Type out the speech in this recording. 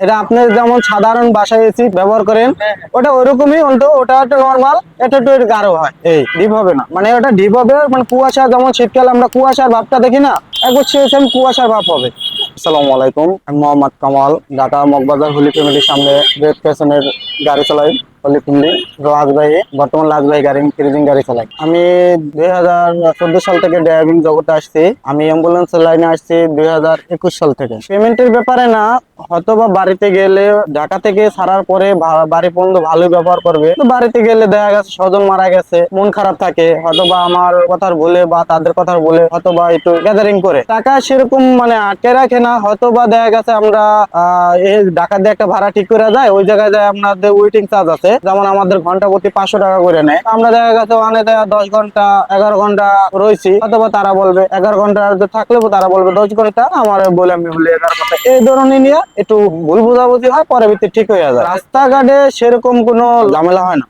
এটা আপনি যেমন সাধারণ বাসায় এসি ব্যবহার করেন ওটা ওরকমই উল্টো ওটা একটা নর্মাল এটা একটু গাঢ় হয়। এই ডিপ হবে না। মানে ওটা ডিপ হবে মানে কুয়াশা যেমন শীতকালে আমরা কুয়াশার ভাবটা দেখি না একবার সেরকম কুয়াশার ভাব হবে। আসসালামু আলাইকুম আমি মোহাম্মদ কামাল ঢাকা মগবাজার হোলি ফ্যামিলির সামনে রেড ফ্যাশনের গাড়ি চালাই হলি ফ্যামিলি লাজবাই বর্তমান লাজবাই গাড়ি ক্রিজিং গাড়ি চালাই। আমি দুই হাজার চোদ্দ সাল থেকে ড্রাইভিং জগতে আসছি। আমি অ্যাম্বুলেন্স লাইনে আসছি দুই হাজার একুশ সাল থেকে। পেমেন্টের ব্যাপারে না হয়তো বা বাড়িতে গেলে ঢাকা থেকে ছাড়ার পরে বাড়ি পর্যন্ত ভালোই ব্যবহার করবে। তো বাড়িতে গেলে দেখা গেছে স্বজন মারা গেছে মন খারাপ থাকে। হয়তো বা আমার কথার বলে বা তাদের কথার বলে হয়তো বা একটু গ্যাদারিং করে। টাকা সেরকম মানে আটকে রাখে না। হয়তো বা দেখা গেছে আমরা আহ, ঢাকা দিয়ে একটা ভাড়া ঠিক করে যায় ওই জায়গায় যায় আপনাদের ওয়েটিং চার্জ আছে। যেমন আমাদের ঘণ্টা প্রতি পাঁচশো টাকা করে নেয়। আমরা দেখা গেছে ওখানে দশ ঘণ্টা, এগারো ঘণ্টা রয়েছি। অথবা তারা বলবে এগারো ঘণ্টা থাকলে তারা বলবে দশ ঘণ্টা। আমার বলে আমি বলি এগারো ঘণ্টা এই ধরনের নিয়ে একটু ভুল বোঝাবুঝি হয়, পরবর্তী ঠিক হয়ে যায়। রাস্তাঘাটে সেরকম কোনো ঝামেলা হয় না।